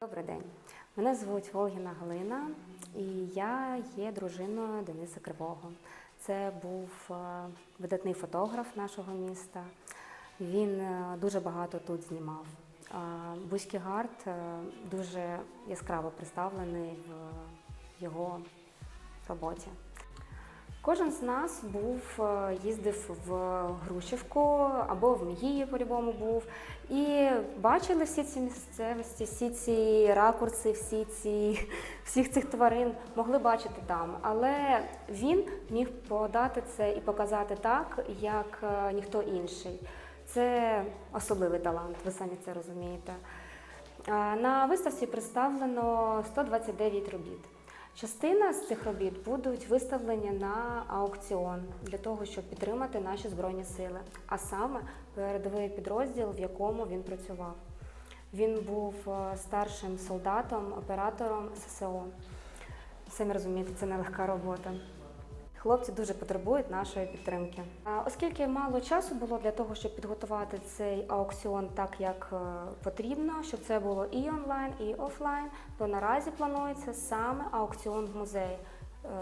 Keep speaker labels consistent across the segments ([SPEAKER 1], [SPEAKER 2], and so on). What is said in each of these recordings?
[SPEAKER 1] Добрий день. Мене звуть Волгіна Галина, і я є дружиною Дениса Кривого. Це був е, видатний фотограф нашого міста. Він е, дуже багато тут знімав. Бузький гард е, дуже яскраво представлений в його роботі. Кожен з нас був, е, їздив в Грушівку або в Мігії по-любому був. І бачили всі ці місцевості, всі ці ракурси, всі ці, всіх цих тварин могли бачити там. Але він міг подати це і показати так, як е, ніхто інший. Це особливий талант, ви самі це розумієте. На виставці представлено 129 робіт. Частина з цих робіт будуть виставлені на аукціон для того, щоб підтримати наші збройні сили, а саме передовий підрозділ, в якому він працював. Він був е, старшим солдатом, оператором ССО. Самі розумієте, це нелегка робота. Хлопці дуже потребують нашої підтримки. Оскільки мало часу було для того, щоб підготувати цей аукціон так, як е, потрібно, щоб це було і онлайн, і офлайн, то наразі планується саме аукціон в музеї.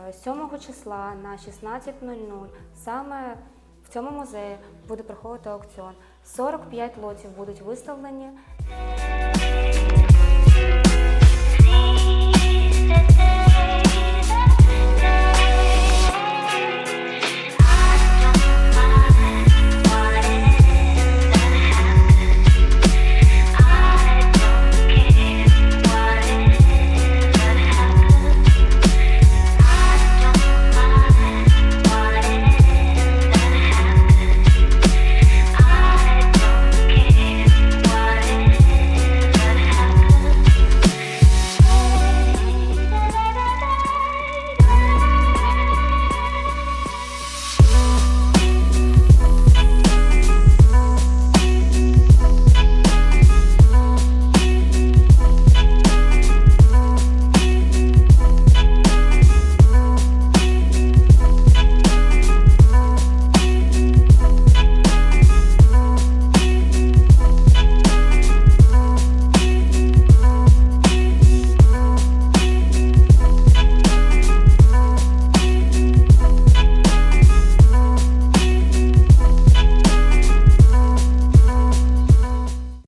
[SPEAKER 1] Е, 7 числа на 16.00 саме в цьому музеї буде проходити аукціон. 45 лотів будуть виставлені.